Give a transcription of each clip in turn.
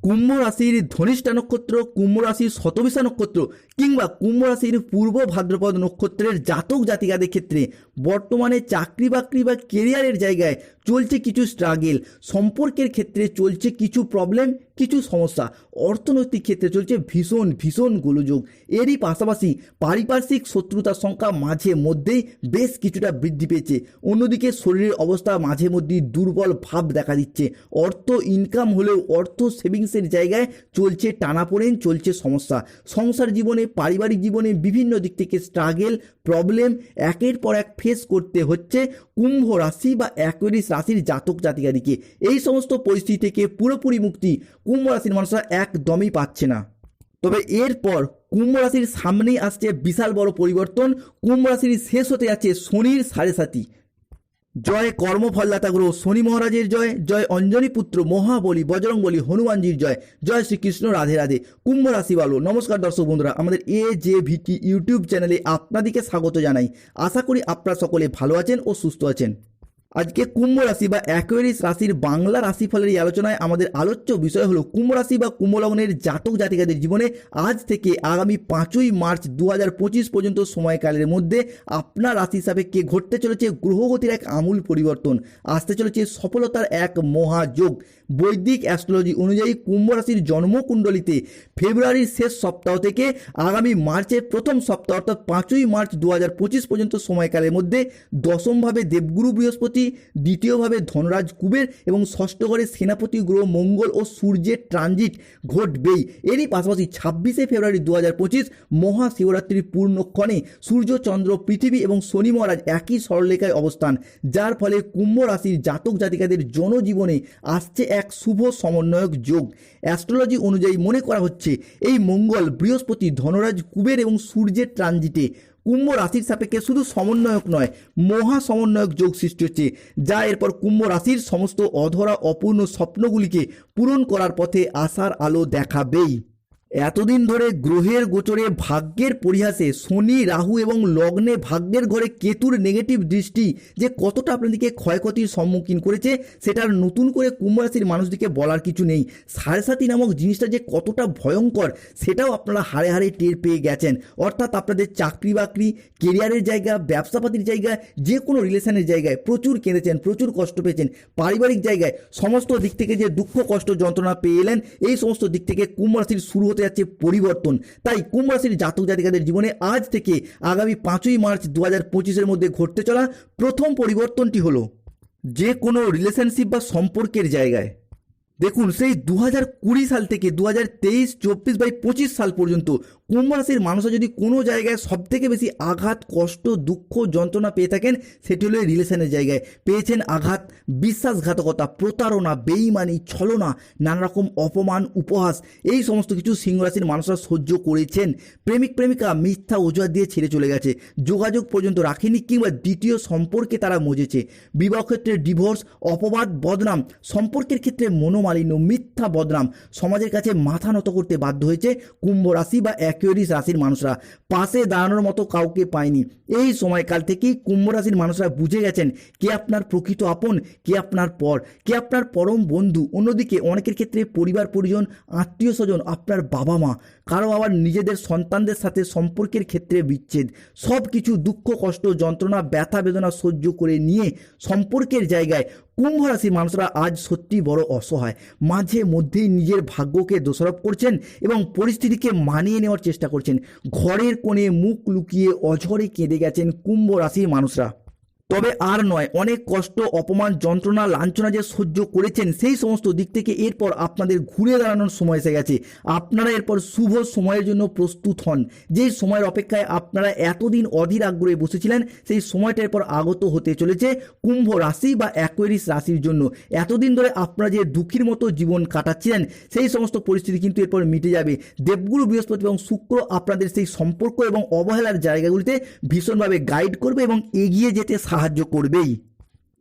কুম্ভ রাশির ধনিষ্ঠা নক্ষত্র, কুম্ভ রাশির শতবিশা নক্ষত্র কিংবা কুম্ভ রাশির পূর্ব ভাদ্রপদ নক্ষত্রের জাতক জাতিকাদের ক্ষেত্রে বর্তমানে চাকরি বাকরি বা কেরিয়ারের জায়গায় চলছে কিছু স্ট্রাগেল সম্পর্কের ক্ষেত্রে চলছে কিছু প্রবলেম কিছু সমস্যা। অর্থনৈতিক ক্ষেত্রে চলছে ভীষণ ভীষণ গোলযোগ। এরই পাশাপাশি পারিপার্শ্বিক শত্রুতার সংখ্যা মাঝে মধ্যেই বেশ কিছুটা বৃদ্ধি পেয়েছে। অন্যদিকে শরীরের অবস্থা মাঝে মধ্যেই দুর্বল ভাব দেখা দিচ্ছে। অর্থ ইনকাম হলেও অর্থ সেভিংসের জায়গায় চলছে টানাপোড়েন, চলছে সমস্যা। সংসার জীবনে, পারিবারিক জীবনে বিভিন্ন দিক থেকে স্ট্রাগেল প্রবলেম একের পর এক ফেস করতে হচ্ছে কুম্ভ রাশি বা অ্যাকোয়ারিস রাশির জাতক জাতিকাদিকে এই সমস্ত পরিস্থিতি থেকে পুরোপুরি মুক্তি কুম্ভ রাশির মানুষরা একদমই পাচ্ছে না। তবে এরপর কুম্ভ রাশির সামনেই আসছে বিশাল বড় পরিবর্তন। কুম্ভ রাশির শেষ হতে যাচ্ছে শনির সাড়ে সাতি জয় কর্মফলদাতা গ্রহ শনি মহারাজের জয় জয় অঞ্জনী পুত্র, মহাবলী, বজরংবলী, হনুমানজির জয় জয় শ্রীকৃষ্ণ, রাধে রাধে। কুম্ভ রাশি বালো নমস্কার দর্শক বন্ধুরা, আমাদের এ জে ভিটি ইউটিউব চ্যানেলে আপনাদেরকে স্বাগত জানাই। আশা করি আপনারা সকলে ভালো আছেন ও সুস্থ আছেন। আজকে কুম্ভ রাশি বা অ্যাকোয়ারিস রাশির বাংলা রাশিফলের এই আলোচনায় আমাদের আলোচ্য বিষয় হলো কুম্ভ রাশি বা কুম্ভ লগ্নের জাতক জাতিকাদের জীবনে আজ থেকে আগামী পাঁচই মার্চ দু হাজার পঁচিশ পর্যন্ত সময়কালের মধ্যে আপনার রাশি হিসাবে কে ঘটতে চলেছে গ্রহগতির এক আমূল পরিবর্তন। আসতে চলেছে সফলতার এক মহাযোগ। বৈদিক অ্যাস্ট্রোলজি অনুযায়ী কুম্ভ রাশির জন্মকুণ্ডলিতে ফেব্রুয়ারির শেষ সপ্তাহ থেকে আগামী মার্চের প্রথম সপ্তাহ অর্থাৎ পাঁচই মার্চ দু হাজার পঁচিশ পর্যন্ত সময়কালের মধ্যে দশমভাবে দেবগুরু বৃহস্পতি, দ্বিতীয়ভাবে ধনরাজ কুবের এবং ষষ্ঠ ঘরে সেনাপতি গ্রহ মঙ্গল ও সূর্যের ট্রানজিট ঘটবেই। এরই পাশাপাশি ছাব্বিশে ফেব্রুয়ারি দু হাজার পঁচিশ মহাশিবরাত্রির পূর্ণক্ষণে সূর্য, চন্দ্র, পৃথিবী এবং শনি মহারাজ একই সরলরেখায় অবস্থান, যার ফলে কুম্ভ রাশির জাতক জাতিকাদের জনজীবনে আসছে এক শুভ সমন্বয়ক যোগ। অ্যাস্ট্রোলজি অনুযায়ী মনে করা হচ্ছে, এই মঙ্গল বৃহস্পতি ধনরাজ কুবের এবং সূর্যের ট্রানজিটে কুম্ভ রাশির সাপেক্ষে শুধু সমন্বয়ক নয়, মহা সমন্বয়ক যোগ সৃষ্টি হচ্ছে, যা এরপর কুম্ভ রাশির সমস্ত অধরা অপূর্ণ স্বপ্নগুলিকে পূরণ করার পথে আসার আলো দেখাবেই। এতদিন ধরে গ্রহের গোচরে ভাগ্যের পরিহাসে শনি, রাহু এবং লগ্নে ভাগ্যের ঘরে কেতুর নেগেটিভ দৃষ্টি যে কতটা আপনাদেরকে ক্ষয়ক্ষতির সম্মুখীন করেছে, সেটার নতুন করে কুম্ভ রাশির মানুষদিকে বলার কিছু নেই। সাড়ে সাতি নামক জিনিসটা যে কতটা ভয়ঙ্কর, সেটাও আপনারা হারে হারে টের পেয়ে গেছেন। অর্থাৎ আপনাদের চাকরি বাকরি, কেরিয়ারের জায়গা, ব্যবসাপাতির জায়গা, যে কোনো রিলেশনের জায়গায় প্রচুর কেঁদেছেন, প্রচুর কষ্ট পেয়েছেন। পারিবারিক জায়গায় সমস্ত দিক থেকে যে দুঃখ, কষ্ট, যন্ত্রণা পেয়ে এলেন, এই সমস্ত দিক থেকে কুম্ভ রাশির শুরু হতে যাচ্ছে পরিবর্তন। তাই কুম্ভ রাশির জাতক জাতিকাদের জীবনে আজ থেকে আগামী পাঁচই মার্চ দু হাজার পঁচিশের মধ্যে ঘটতে চলা প্রথম পরিবর্তনটি হলো যে কোনো রিলেশনশিপ বা সম্পর্কের জায়গায়। দেখুন, সেই দু হাজার কুড়ি সাল থেকে দু হাজার তেইশ, চব্বিশ বাই পঁচিশ সাল পর্যন্ত কুম্ভ রাশির মানুষরা যদি কোনো জায়গায় সব থেকে বেশি আঘাত, কষ্ট, দুঃখ, যন্ত্রণা পেয়ে থাকেন, সেটি হলো রিলেশনের জায়গায়। পেয়েছেন আঘাত, বিশ্বাসঘাতকতা, প্রতারণা, বেইমানি, ছলনা নানা রকম অপমান, উপহাস, এই সমস্ত কিছু সিংহ রাশির মানুষরা সহ্য করেছেন। প্রেমিক, প্রেমিকা মিথ্যা অজুহাত দিয়ে ছেড়ে চলে গেছে। যোগাযোগ পর্যন্ত রাখেনি কিংবা দ্বিতীয় সম্পর্কে তারা মজেছে। বিবাহ ক্ষেত্রে ডিভোর্স, অপবাদ, বদনাম, সম্পর্কের ক্ষেত্রে মনোমালিন্য, মিথ্যা বদনাম, সমাজের কাছে মাথা নত করতে বাধ্য হয়েছে কুম্ভ রাশি বা অ্যাকুয়ারিস রাশির মানুষরা পাশে দাঁড়ানোর মতো কাউকে পায়নি। এই সময়কাল থেকেই কুম্ভ রাশির মানুষরা বুঝে গেছেন, কে আপনার প্রকৃত আপন, কে আপনার পর, কে আপনার পরম বন্ধু। অন্যদিকে অনেকের ক্ষেত্রে পরিবার, পরিজন, আত্মীয় স্বজন আপনার বাবা মা, কারও আবার নিজেদের সন্তানদের সাথে সম্পর্কের ক্ষেত্রে বিচ্ছেদ। সব কিছু দুঃখ, কষ্ট, যন্ত্রণা, ব্যথা, বেদনা সহ্য করে নিয়ে সম্পর্কের জায়গায় কুম্ভ রাশির মানুষরা আজ সত্যি বড় অসহায়। মাঝে মধ্যেই নিজের ভাগ্যকে দোষারোপ করছেন এবং পরিস্থিতিকে মানিয়ে নেওয়ার চেষ্টা করছেন। ঘরের কোণে মুখ লুকিয়ে অঝরে কেঁদে গেছেন কুম্ভ রাশির মানুষরা। তবে আর নয়, অনেক কষ্ট, অপমান, যন্ত্রণা, লাঞ্ছনা যে সহ্য করেছেন, সেই সমস্ত দিক থেকে এরপর আপনাদের ঘুরে দাঁড়ানোর সময় এসে গেছে। আপনারা এরপর শুভ সময়ের জন্য প্রস্তুত হন। যেই সময়ের অপেক্ষায় আপনারা এতদিন অধীর আগ্রহে বসেছিলেন, সেই সময়টা এরপর আগত হতে চলেছে কুম্ভ রাশি বা অ্যাকোয়ারিস রাশির জন্য। এতদিন ধরে আপনারা যে দুঃখীর মতো জীবন কাটাচ্ছিলেন, সেই সমস্ত পরিস্থিতি কিন্তু এরপর মিটে যাবে। দেবগুরু, বৃহস্পতি এবং শুক্র আপনাদের সেই সম্পর্ক এবং অবহেলার জায়গাগুলিতে ভীষণভাবে গাইড করবে এবং এগিয়ে যেতে সাহায্য করবেই।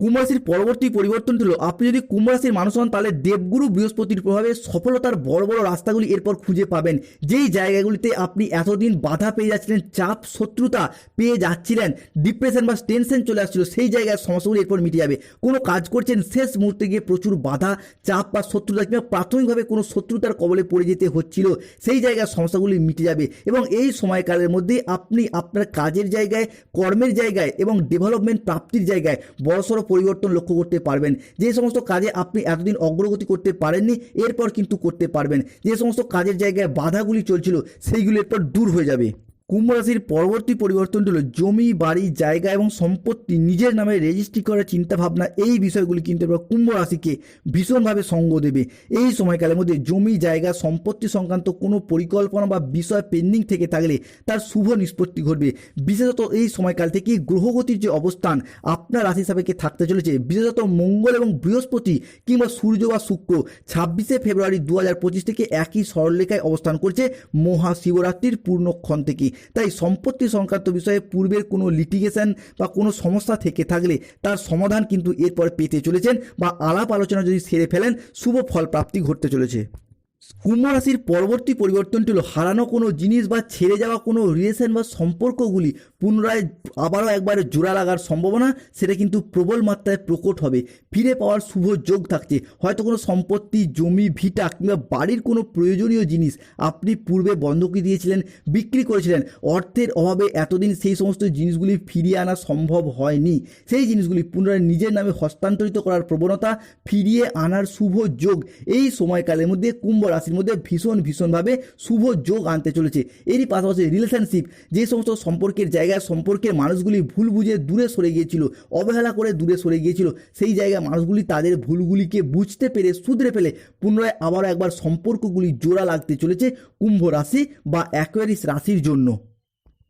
কুম্ভ রাশির পরবর্তী পরিবর্তন হলো আপনি যদি কুম্ভ রাশির মানুষ হন, তাহলে দেবগুরু বৃহস্পতির প্রভাবে সফলতার বড় বড় রাস্তাগুলি এরপর খুঁজে পাবেন। যেই জায়গাগুলিতে আপনি এতদিন বাধা পেয়ে যাচ্ছিলেন, চাপ, শত্রুতা পেয়ে যাচ্ছিলেন ডিপ্রেশন বা টেনশন চলে আসছিল, সেই জায়গার সমস্যাগুলি এরপর মিটে যাবে। কোনো কাজ করছেন, শেষ মুহূর্তে গিয়ে প্রচুর বাধা, চাপ বা শত্রুতা কিংবা প্রাথমিকভাবে কোনো শত্রুতার কবলে পড়ে যেতে হচ্ছিল, সেই জায়গার সমস্যাগুলি মিটে যাবে। এবং এই সময়কালের মধ্যে আপনি আপনার কাজের জায়গায়, কর্মের জায়গায় এবং ডেভেলপমেন্ট প্রাপ্তির জায়গায় বড়সড় পরিবর্তন লক্ষ্য করতে পারবেন। যে সমস্ত কাজে আপনি এতদিন অগ্রগতি করতে পারেননি, এরপর কিন্তু করতে পারবেন। যে সমস্ত কাজের জায়গায় বাধাগুলি চলছিল, সেইগুলি এরপর দূর হয়ে যাবে। কুম্ভ রাশির পরবর্তী পরিবর্তনটি হলো জমি, বাড়ি, জায়গা এবং সম্পত্তি নিজের নামে রেজিস্ট্রি করার চিন্তাভাবনা, এই বিষয়গুলি কিন্তু এবার কুম্ভ রাশিকে ভীষণভাবে সঙ্গ দেবে। এই সময়কালের মধ্যে জমি, জায়গা, সম্পত্তি সংক্রান্ত কোনো পরিকল্পনা বা বিষয় পেন্ডিং থেকে থাকলে তার শুভ নিষ্পত্তি ঘটবে। বিশেষত এই সময়কাল থেকে গ্রহগতির যে অবস্থান, আপনার রাশি সাপেক্ষে থাকতে চলেছে। বিশেষত মঙ্গল এবং বৃহস্পতি কিংবা সূর্য বা শুক্র ছাব্বিশে ফেব্রুয়ারি দু হাজার পঁচিশ থেকে একই সরলরেখায় অবস্থান করছে মহাশিবরাত্রির পূর্ণক্ষণ থেকে। তাই সম্পত্তি সংক্রান্ত বিষয়ে পূর্বের কোনো লিটিগেশন বা কোনো সমস্যা থেকে থাকলে তার সমাধান কিন্তু এরপর পেতে চলেছেন বা আলাপ আলোচনা যদি সেরে ফেলেন, শুভ ফল প্রাপ্তি ঘটতে চলেছে। কুম্ভ রাশির পরবর্তী পরিবর্তনটি হলো হারানো কোনো জিনিস বা ছেড়ে যাওয়া কোনো রিলেশন বা সম্পর্কগুলি পুনরায় আবারও একবারে জোড়া লাগার সম্ভাবনা, সেটা কিন্তু প্রবল মাত্রায় প্রকট হবে। ফিরে পাওয়ার শুভ যোগ থাকছে। হয়তো কোনো সম্পত্তি, জমি, ভিটা কিংবা বাড়ির কোনো প্রয়োজনীয় জিনিস আপনি পূর্বে বন্ধকি দিয়েছিলেন, বিক্রি করেছিলেন। অর্থের অভাবে এতদিন সেই সমস্ত জিনিসগুলি ফিরিয়ে আনা সম্ভব হয়নি। সেই জিনিসগুলি পুনরায় নিজের নামে হস্তান্তরিত করার প্রবণতা, ফিরিয়ে আনার শুভ যোগ এই সময়কালের মধ্যে কুম্ভ রাশির মধ্যে ভীষণ ভীষণভাবে শুভ যোগ আনতে চলেছে। এরই পাশাপাশি রিলেশনশিপ যে সমস্ত সম্পর্কের জায়গায় সম্পর্কের মানুষগুলি ভুল বুঝে দূরে সরে গিয়েছিল, অবহেলা করে দূরে সরে গিয়েছিল, সেই জায়গায় মানুষগুলি তাদের ভুলগুলিকে বুঝতে পেরে শুধরে ফেলে পুনরায় আবারও একবার সম্পর্কগুলি জোড়া লাগতে চলেছে কুম্ভ রাশি বা অ্যাকোয়ারিস রাশির জন্য।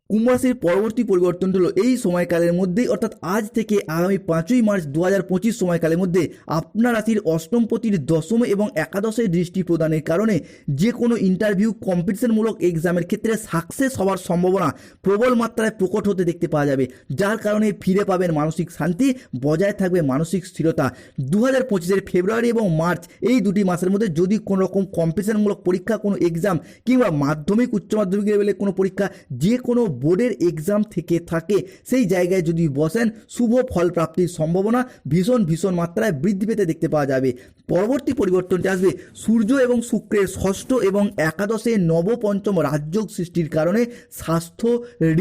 কুম্ভ রাশির পরবর্তী পরিবর্তন হলো এই সময়কালের মধ্যেই অর্থাৎ আজ থেকে আগামী পাঁচই মার্চ দু হাজার পঁচিশ সময়কালের মধ্যে আপনার রাশির অষ্টমপতির দশম এবং একাদশের দৃষ্টি প্রদানের কারণে যে কোনো ইন্টারভিউ কম্পিটিশনমূলক এক্সামের ক্ষেত্রে সাকসেস হওয়ার সম্ভাবনা প্রবল মাত্রায় প্রকট হতে দেখতে পাওয়া যাবে, যার কারণে ফিরে পাবেন মানসিক শান্তি, বজায় থাকবে মানসিক স্থিরতা। দু হাজার পঁচিশের ফেব্রুয়ারি এবং মার্চ এই দুটি মাসের মধ্যে যদি কোনো রকম কম্পিটিশনমূলক পরীক্ষা, কোনো এক্সাম কিংবা মাধ্যমিক, উচ্চ মাধ্যমিক লেভেলের কোনো পরীক্ষা যে কোনো বোর্ডের এক্সাম থেকে থাকে, সেই জায়গায় যদি বসেন, শুভ ফল প্রাপ্তির সম্ভাবনা ভীষণ ভীষণ মাত্রায় বৃদ্ধি পেতে দেখতে পাওয়া যাবে। পরবর্তী পরিবর্তনটি আসবে, সূর্য এবং শুক্রের ষষ্ঠ এবং একাদশে নবপঞ্চম রাজযোগ সৃষ্টির কারণে স্বাস্থ্য,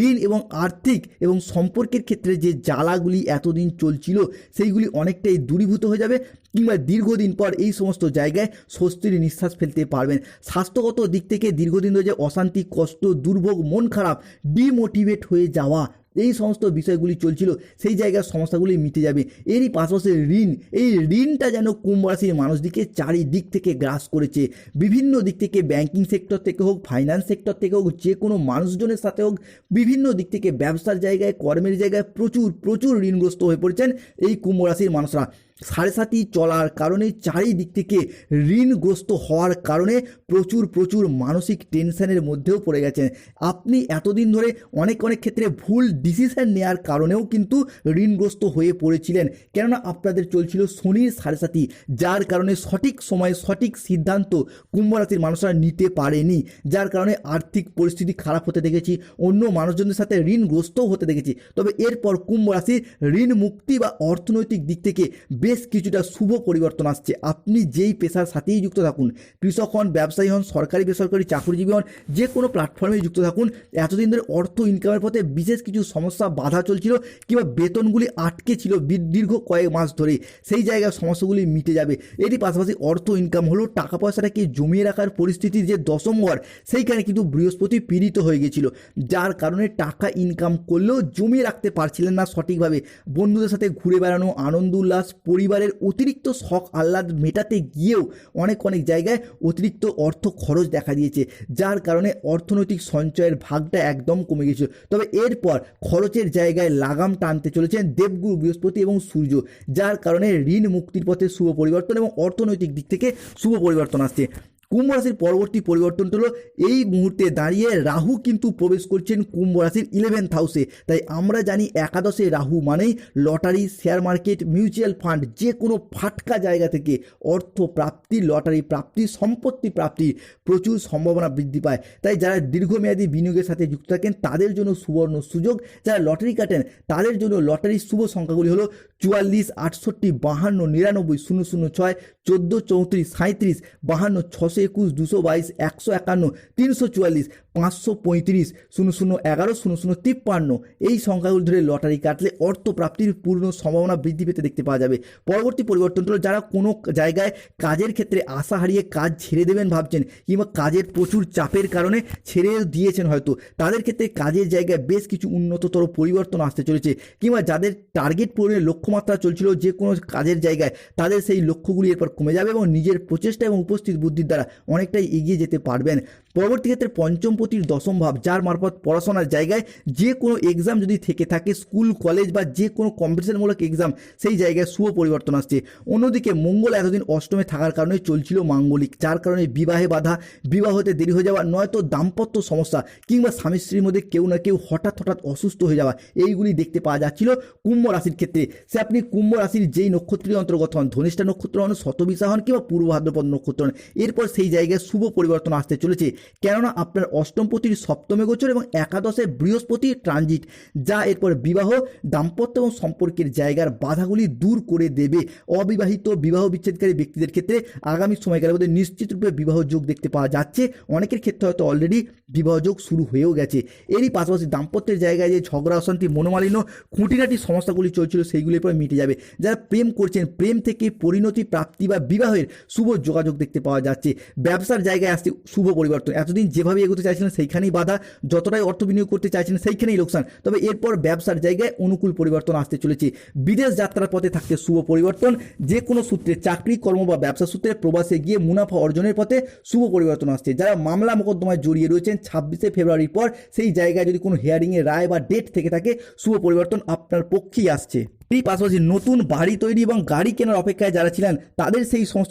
ঋণ এবং আর্থিক এবং সম্পর্কের ক্ষেত্রে যে জ্বালাগুলি এতদিন চলছিল, সেইগুলি অনেকটাই দূরীভূত হয়ে যাবে। কিংবা দীর্ঘদিন পর এই সমস্ত জায়গায় স্বস্তির নিঃশ্বাস ফেলতে পারবেন। স্বাস্থ্যগত দিক থেকে দীর্ঘদিন ধরে যে অশান্তি, কষ্ট, দুর্ভোগ, মন খারাপ ডিমোটিভেট হয়ে যাওয়া, এই সমস্ত বিষয়গুলি চলছিল, সেই জায়গার সমস্যাগুলি মিটে যাবে। এরই পাশাপাশি ঋণ, এই ঋণটা যেন কুম্ভ রাশির মানুষদিকে চারিদিক থেকে গ্রাস করেছে। বিভিন্ন দিক থেকে ব্যাংকিং সেক্টর থেকে হোক ফাইন্যান্স সেক্টর থেকে হোক, যে কোনো মানুষজনের সাথে হোক, বিভিন্ন দিক থেকে ব্যবসার জায়গায়, কর্মের জায়গায় প্রচুর প্রচুর ঋণগ্রস্ত হয়ে পড়েছেন এই কুম্ভ রাশির মানুষরা। সাড়ে চলার কারণে চারিদিক থেকে ঋণগ্রস্ত হওয়ার কারণে প্রচুর প্রচুর মানসিক টেনশনের মধ্যেও পড়ে গেছেন। আপনি এতদিন ধরে অনেক অনেক ক্ষেত্রে ভুল ডিসিশন নেওয়ার কারণেও কিন্তু ঋণগ্রস্ত হয়ে পড়েছিলেন। কেননা আপনাদের চলছিল শনির সাড়ে সাতি যার কারণে সঠিক সময়ে সঠিক সিদ্ধান্ত কুম্ভ রাশির মানুষরা নিতে পারেনি। যার কারণে আর্থিক পরিস্থিতি খারাপ হতে দেখেছি, অন্য মানুষজনের সাথে ঋণগ্রস্তও হতে দেখেছি। তবে এরপর কুম্ভ রাশির ঋণ মুক্তি বা অর্থনৈতিক দিক থেকে বেশ কিছুটা শুভ পরিবর্তন আসছে। আপনি যেই পেশার সাথেই যুক্ত থাকুন, কৃষক হন, ব্যবসায়ী হন, সরকারি, বেসরকারি চাকরিজীবী হন যে কোনো প্ল্যাটফর্মে যুক্ত থাকুন, এতদিন ধরে অর্থ ইনকামের পথে বিশেষ কিছু সমস্যা, বাধা চলছিল কিংবা বেতনগুলি আটকে ছিল দীর্ঘ কয়েক মাস ধরে সেই জায়গায় সমস্যাগুলি মিটে যাবে। এরই পাশাপাশি অর্থ ইনকাম হলো টাকা পয়সাটাকে জমিয়ে রাখার পরিস্থিতির যে দশম ঘর সেইখানে কিন্তু বৃহস্পতি পীড়িত হয়ে গেছিল। যার কারণে টাকা ইনকাম করলেও জমিয়ে রাখতে পারছিলেন না সঠিকভাবে। বন্ধুদের সাথে ঘুরে বেড়ানো, আনন্দ, উল্লাস পরিবারের অতিরিক্ত শখ আহ্লাদ মেটাতে গিয়েও অনেক অনেক জায়গায় অতিরিক্ত অর্থ খরচ দেখা দিয়েছে, যার কারণে অর্থনৈতিক সঞ্চয়ের ভাগটা একদম কমে গেছিল তবে এরপর খরচের জায়গায় লাগাম টানতে চলেছেন দেবগুরু বৃহস্পতি এবং সূর্য, যার কারণে ঋণ মুক্তির পথে শুভ পরিবর্তন এবং অর্থনৈতিক দিক থেকে শুভ পরিবর্তন আসছে। কুম্ভ রাশির পরবর্তী পরিবর্তনটা হলো এই মুহূর্তে দাঁড়িয়ে রাহু কিন্তু প্রবেশ করছেন কুম্ভ রাশির ইলেভেন্থ হাউসে তাই আমরা জানি একাদশে রাহু মানেই lottery share market mutual fund যে কোনো ফাটকা জায়গা থেকে অর্থ প্রাপ্তি, লটারি প্রাপ্তি, সম্পত্তি প্রাপ্তির প্রচুর সম্ভাবনা বৃদ্ধি পায়। তাই যারা দীর্ঘমেয়াদী বিনিয়োগের সাথে যুক্ত থাকেন, তাদের জন্য সুবর্ণ সুযোগ। যারা লটারি কাটেন, তাদের জন্য লটারির শুভ সংখ্যাগুলি হলো চুয়াল্লিশ, আটষট্টি, বাহান্ন, নিরানব্বই, শূন্য শূন্য, ছয়, চোদ্দ, চৌত্রিশ সাঁত্রিশ বাহান্ন, ছশো একুশ, দুশো বাইশ, একশো একান্ন, তিনশো চুয়াল্লিশ, পাঁচশো পঁয়ত্রিশ, শূন্য শূন্য এগারো, শূন্য শূন্য তিপ্পান্ন এই সংখ্যাগুলো ধরে লটারি কাটলে অর্থ প্রাপ্তির পূর্ণ সম্ভাবনা বৃদ্ধি পেতে দেখতে পাওয়া যাবে। পরবর্তী পরিবর্তন হলো যারা কোনো জায়গায় কাজের ক্ষেত্রে আশা হারিয়ে কাজ ছেড়ে দেবেন ভাবছেন কিংবা কাজের প্রচুর চাপের কারণে ছেড়ে দিয়েছেন হয়তো, তাদের ক্ষেত্রে কাজের জায়গায় বেশ কিছু উন্নততর পরিবর্তন আসতে চলেছে কিংবা যাদের টার্গেট পূরণের লক্ষ্যমাত্রা চলছিল যে কোনো কাজের জায়গায়, তাদের সেই লক্ষ্যগুলি এরপর কমে যাবে এবং নিজের প্রচেষ্টা এবং উপস্থিত বুদ্ধির দ্বারা অনেকটাই এগিয়ে যেতে পারবেন। পরবর্তী ক্ষেত্রে পঞ্চম পতির দশম ভাব, যার মারফত পড়াশোনার জায়গায় যে কোনো এক্সাম যদি থেকে থাকে স্কুল কলেজ বা যে কোনো কম্পিটিশনমূলক এক্সাম সেই জায়গায় শুভ পরিবর্তন আসছে। অন্যদিকে মঙ্গল এতদিন অষ্টমে থাকার কারণে চলছিল মাঙ্গলিক, যার কারণে বিবাহে বাধা, বিবাহ হতে দেরি হয়ে যাওয়া, নয়তো দাম্পত্য সমস্যা কিংবা স্বামী স্ত্রীর মধ্যে কেউ না কেউ হঠাৎ হঠাৎ অসুস্থ হয়ে যাওয়া, এইগুলি দেখতে পাওয়া যাচ্ছিল কুম্ভ রাশির ক্ষেত্রে। সে আপনি কুম্ভ রাশির যেই নক্ষত্রের অন্তর্গত হন, ধনিষ্ঠা নক্ষত্র হন, শতবিশা হন কিংবা পূর্ব ভাদ্রপদ নক্ষত্র হন, এরপর সেই জায়গায় শুভ পরিবর্তন আসতে চলেছে। কেননা আপনার অষ্টমপতির সপ্তমে গোচর এবং একাদশে বৃহস্পতি ট্রানজিট যা এরপর বিবাহ, দাম্পত্য এবং সম্পর্কের জায়গার বাধাগুলি দূর করে দেবে। অবিবাহিত বিবাহ বিচ্ছেদকারী ব্যক্তিদের ক্ষেত্রে আগামী সময়কালের মধ্যে নিশ্চিতরূপে বিবাহ যোগ দেখতে পাওয়া যাচ্ছে। অনেকের ক্ষেত্রে হয়তো অলরেডি বিবাহ যোগ শুরু হয়েও গেছে। এরই পাশাপাশি দাম্পত্যের জায়গায় যে ঝগড়া, অশান্তি, মনোমালিন্য, খুঁটিনাটি সমস্যাগুলি চলছিল, সেইগুলির পরে মিটে যাবে। যারা প্রেম করছেন, প্রেম থেকে পরিণতি, প্রাপ্তি বা বিবাহের শুভ যোগাযোগ দেখতে পাওয়া যাচ্ছে। ব্যবসার জায়গায় আসছে শুভ পরিবর্তন। এতদিন যেভাবে এগোতে চাইছিলেন, সেইখানেই বাধা। যতটাই অর্থ বিনিয়োগ করতে চাইছিলেন, সেইখানেই লোকসান। তবে এরপর ব্যবসার জায়গায় অনুকূল পরিবর্তন আসতে চলেছে। বিদেশ যাত্রার পথে থাকতে শুভ পরিবর্তন। যে কোনো সূত্রে, চাকরি, কর্ম বা ব্যবসা সূত্রে প্রবাসে গিয়ে মুনাফা অর্জনের পথে শুভ পরিবর্তন আসছে। যারা মামলা মোকদ্দমায় জড়িয়ে রয়েছেন, ছাব্বিশে ফেব্রুয়ারির পর সেই জায়গায় যদি কোনো হিয়ারিংয়ের রায় বা ডেট থেকে থাকে, শুভ পরিবর্তন আপনার পক্ষেই আসছে। এই পাশাপাশি নতুন বাড়ি তৈরি এবং গাড়ি কেনার অপেক্ষায় যারা ছিলেন, তাদের সেই সমস্ত